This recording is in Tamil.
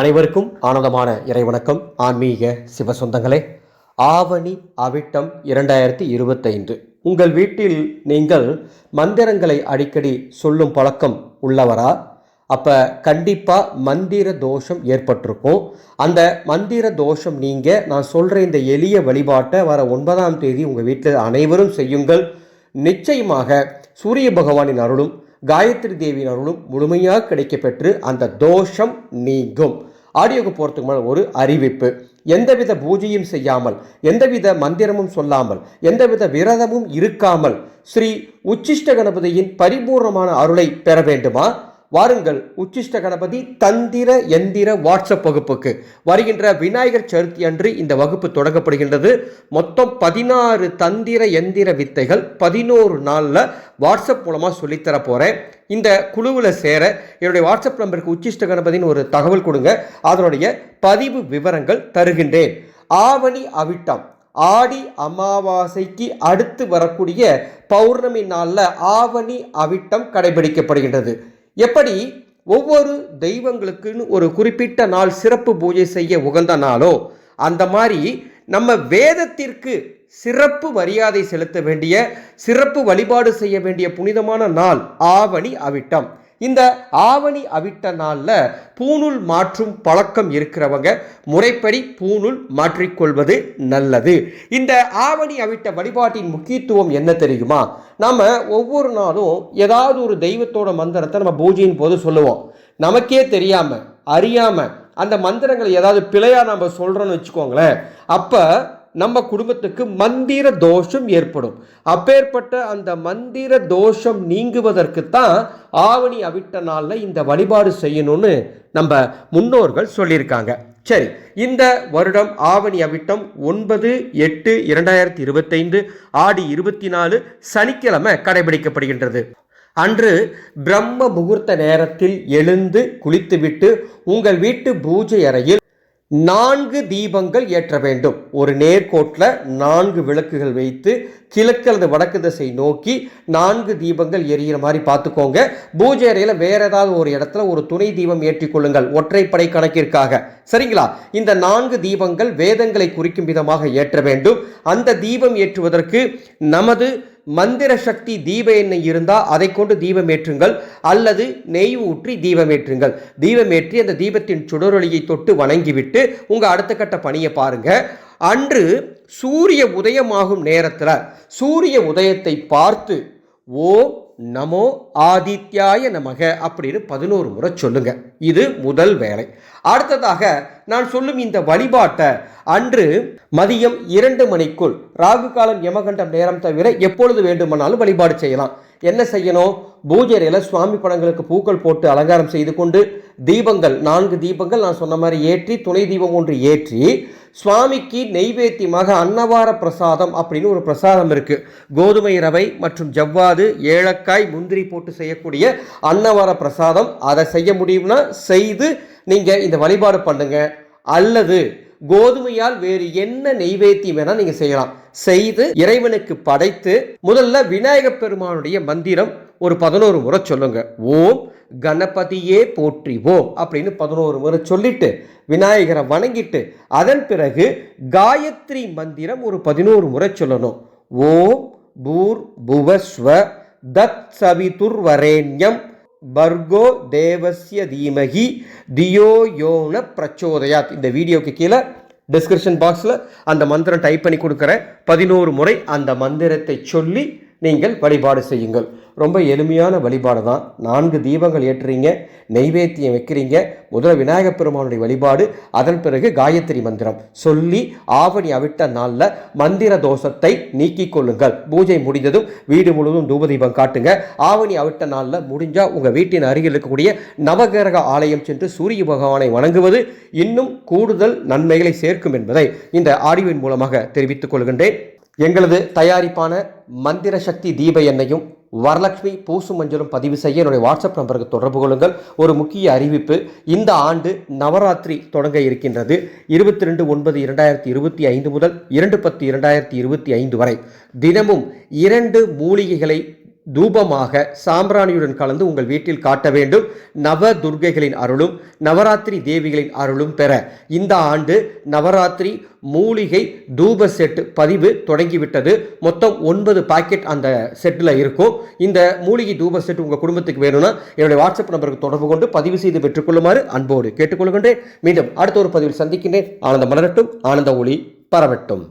அனைவருக்கும் ஆனந்தமான இறைவணக்கம். ஆன்மீக சிவசொந்தங்களே ஆவணி அவிட்டம் இரண்டாயிரத்தி இருபத்தைந்து. உங்கள் வீட்டில் நீங்கள் மந்திரங்களை அடிக்கடி சொல்லும் பழக்கம் உள்ளவரா? அப்போ கண்டிப்பாக மந்திர தோஷம் ஏற்பட்டிருக்கும். அந்த மந்திர தோஷம் நீங்கள் நான் சொல்கிற இந்த எளிய வழிபாட்டை வர ஒன்பதாம் தேதி உங்கள் வீட்டில் அனைவரும் செய்யுங்கள். நிச்சயமாக சூரிய பகவானின் அருளும் காயத்ரி தேவியின் அருளும் முழுமையாக கிடைக்கப்பெற்று அந்த தோஷம் நீங்கும். ஆடியோக்கு போகிறதுக்கு முன்னாடி ஒரு அறிவிப்பு. எந்தவித பூஜையும் செய்யாமல் எந்தவித மந்திரமும் சொல்லாமல் எந்தவித விரதமும் இருக்காமல் ஸ்ரீ உச்சிஷ்ட கணபதியின் பரிபூர்ணமான அருளை பெற வேண்டுமா? வாருங்கள். உச்சிஷ்ட கணபதி தந்திர எந்திர வாட்ஸ்அப் வகுப்புக்கு. வருகின்ற விநாயகர் சதுர்த்தி அன்று இந்த வகுப்பு தொடங்கப்படுகின்றது. மொத்தம் பதினாறு தந்திர எந்திர வித்தைகள் பதினோரு நாளில் வாட்ஸ்அப் மூலமாக சொல்லித்தர போகிறேன் இந்த குழுவில் சேர என்னுடைய வாட்ஸ்அப் நம்பருக்கு உச்சிஷ்ட கணபதினு ஒரு தகவல் கொடுங்க. அதனுடைய பதிவு விவரங்கள் தருகின்றேன். ஆவணி அவிட்டம். ஆடி அமாவாசைக்கு அடுத்து வரக்கூடிய பௌர்ணமி நாளில் ஆவணி அவிட்டம் கடைபிடிக்கப்படுகின்றது. எப்படி ஒவ்வொரு தெய்வங்களுக்குன்னு ஒரு குறிப்பிட்ட நாள் சிறப்பு பூஜை செய்ய உகந்த நாளோ அந்த மாதிரி நம்ம வேதத்திற்கு சிறப்பு மரியாதை செலுத்த வேண்டிய சிறப்பு வழிபாடு செய்ய வேண்டிய புனிதமான நாள் ஆவணி அவிட்டம் இந்த ஆவணி அவிட்ட நாளில் பூணூல் மாற்றும் பழக்கம் இருக்கிறவங்க முறைப்படி பூணூல் மாற்றிக்கொள்வது நல்லது. இந்த ஆவணி அவிட்ட வழிபாட்டின் முக்கியத்துவம் என்ன தெரியுமா? நம்ம ஒவ்வொரு நாளும் ஏதாவது ஒரு தெய்வத்தோட மந்திரத்தை நம்ம பூஜையின் போது சொல்லுவோம். நமக்கே தெரியாமல் அறியாமல் அந்த மந்திரங்களை ஏதாவது பிழையாக நம்ம சொல்கிறோன்னு வச்சுக்கோங்களேன். அப்போ நம்ம குடும்பத்துக்கு மந்திர தோஷம் ஏற்படும். அப்பேற்பட்ட அந்த மந்திர தோஷம் நீங்குவதற்கு தான் ஆவணி அவிட்ட நாளில் இந்த வழிபாடு செய்யணும்னு நம்ம முன்னோர்கள் சொல்லியிருக்காங்க. சரி இந்த வருடம் ஆவணி அவிட்டம் ஒன்பது எட்டு இரண்டாயிரத்தி இருபத்தைந்து ஆடி இருபத்தி நாலு சனிக்கிழமை கடைபிடிக்கப்படுகின்றது. அன்று பிரம்ம முகூர்த்த நேரத்தில் எழுந்து குளித்துவிட்டு உங்கள் வீட்டு பூஜை அறையில் நான்கு தீபங்கள் ஏற்ற வேண்டும். ஒரு நேர்கோட்டில் நான்கு விளக்குகள் வைத்து கிழக்கு அல்லது வடக்கு திசை நோக்கி நான்கு தீபங்கள் எரியிற மாதிரி பார்த்துக்கோங்க. பூஜை அறையில் வேற ஏதாவது ஒரு இடத்துல ஒரு துணை தீபம் ஏற்றிக்கொள்ளுங்கள் ஒற்றைப்படை கணக்கிற்காக. சரிங்களா? இந்த நான்கு தீபங்கள் வேதங்களை குறிக்கும் விதமாக ஏற்ற வேண்டும். அந்த தீபம் ஏற்றுவதற்கு நமது மந்திர சக்தி தீப எண்ணெய் இருந்தால் அதை கொண்டு தீபம் ஏற்றுங்கள் அல்லது நெய் ஊற்றி தீபம் ஏற்றுங்கள். தீபம் ஏற்றி அந்த தீபத்தின் சுடரொளியை தொட்டு வணங்கிவிட்டு உங்கள் அடுத்த கட்ட பணியை பாருங்கள் அன்று சூரிய உதயமாகும் நேரத்தில் சூரிய உதயத்தை பார்த்து ஓம் நமோ ஆதித்யாய நமக அப்படின்னு பதினோரு முறை சொல்லுங்க. இது முதல் வேலை. அடுத்ததாக நான் சொல்லும் இந்த வழிபாட்டை அன்று மதியம் இரண்டு மணிக்குள் ராகு காலம் யமகண்டம் நேரம் தவிர எப்பொழுது வேண்டுமானாலும் வழிபாடு செய்யலாம். என்ன செய்யணும்? பூஜை சுவாமி படங்களுக்கு பூக்கள் போட்டு அலங்காரம் செய்து கொண்டு தீபங்கள் நான்கு தீபங்கள் நான் சொன்ன மாதிரி ஏற்றி துணை தீபம் ஒன்று ஏற்றி சுவாமிக்கு நெய்வேத்தியமாக அன்னவார பிரசாதம் அப்படின்னு ஒரு பிரசாதம் இருக்குது கோதுமை ரவை மற்றும் ஜவ்வாது ஏலக்காய் முந்திரி போட்டு செய்யக்கூடிய அன்னவார பிரசாதம். அதை செய்ய முடியும்னா செய்து நீங்கள் இந்த வழிபாடு பண்ணுங்க. அல்லது கோதுமையால் வேறு என்ன நெய்வேத்தியம் வேணால் நீங்கள் செய்யலாம். செய்து இறைவனுக்கு படைத்து முதல்ல விநாயகப் பெருமானுடைய மந்திரம் ஒரு பதினோரு முறை சொல்லுங்க. ஓம் கணபதியே போற்றிவோம் அப்படின்னு பதினோரு முறை சொல்லிட்டு விநாயகரை வணங்கிட்டு அதன் பிறகு காயத்ரி மந்திரம் ஒரு பதினோரு முறை சொல்லணும். ஓம் பூர் புவஸ்வ தத் சவிதுர்வரேண்யம் பர்கோ தேவஸ்ய தீமகி தியோ யோன பிரச்சோதயாத். இந்த வீடியோக்கு கீழே டிஸ்கிரிப்ஷன் பாக்ஸில் அந்த மந்திரம் டைப் பண்ணி கொடுக்குறேன். பதினோரு முறை அந்த மந்திரத்தை சொல்லி நீங்கள் வழிபாடு செய்யுங்கள். ரொம்ப எளிமையான வழிபாடு தான். நான்கு தீபங்கள் ஏற்றுறீங்க நெய்வேத்தியம் வைக்கிறீங்க முதல்ல விநாயகப் பெருமானுடைய வழிபாடு அதன் பிறகு காயத்ரி மந்திரம். சொல்லி ஆவணி அவிட்ட நாளில் மந்திர தோஷத்தை நீக்கிக் கொள்ளுங்கள். பூஜை முடிந்ததும் வீடு முழுவதும் தூபதீபம் காட்டுங்க. ஆவணி அவிட்ட நாளில் முடிஞ்சால் உங்கள் வீட்டின் அருகில் இருக்கக்கூடிய நவகிரக ஆலயம் சென்று சூரிய பகவானை வணங்குவது இன்னும் கூடுதல் நன்மைகளை சேர்க்கும் என்பதை இந்த ஆடியோவின் மூலமாக தெரிவித்துக் கொள்கின்றேன். எங்களது தயாரிப்பான மந்திர சக்தி தீப எண்ணையும் வரலட்சுமி பூசு மஞ்சளும் பதிவு செய்ய என்னுடைய வாட்ஸ்அப் நம்பருக்கு தொடர்பு கொள்ளுங்கள். ஒரு முக்கிய அறிவிப்பு இந்த ஆண்டு நவராத்திரி தொடங்க இருக்கின்றது. இருபத்தி ரெண்டு ஒன்பது இரண்டாயிரத்தி இருபத்தி ஐந்து முதல் இரண்டு பத்து இரண்டாயிரத்தி இருபத்தி ஐந்து வரை. தினமும் இரண்டு மூலிகைகளை தூபமாக சாம்பிராணியுடன் கலந்து உங்கள் வீட்டில் காட்ட வேண்டும். நவ துர்க்கைகளின் அருளும் நவராத்திரி தேவிகளின் அருளும் பெற இந்த ஆண்டு நவராத்திரி மூலிகை தூப செட் பதிவு தொடங்கிவிட்டது. மொத்தம் ஒன்பது பாக்கெட் அந்த செட்டில் இருக்கும். இந்த மூலிகை தூப செட் உங்கள் குடும்பத்துக்கு வேணும்னா என்னுடைய வாட்ஸ்அப் நம்பருக்கு தொடர்பு கொண்டு பதிவு செய்து பெற்றுக்கொள்ளுமாறு அன்போடு கேட்டுக்கொள்கின்றேன். மீண்டும் அடுத்த ஒரு பதிவில் சந்திக்கின்றேன். ஆனந்த மலரட்டும் ஆனந்த ஒளி பரவட்டும்.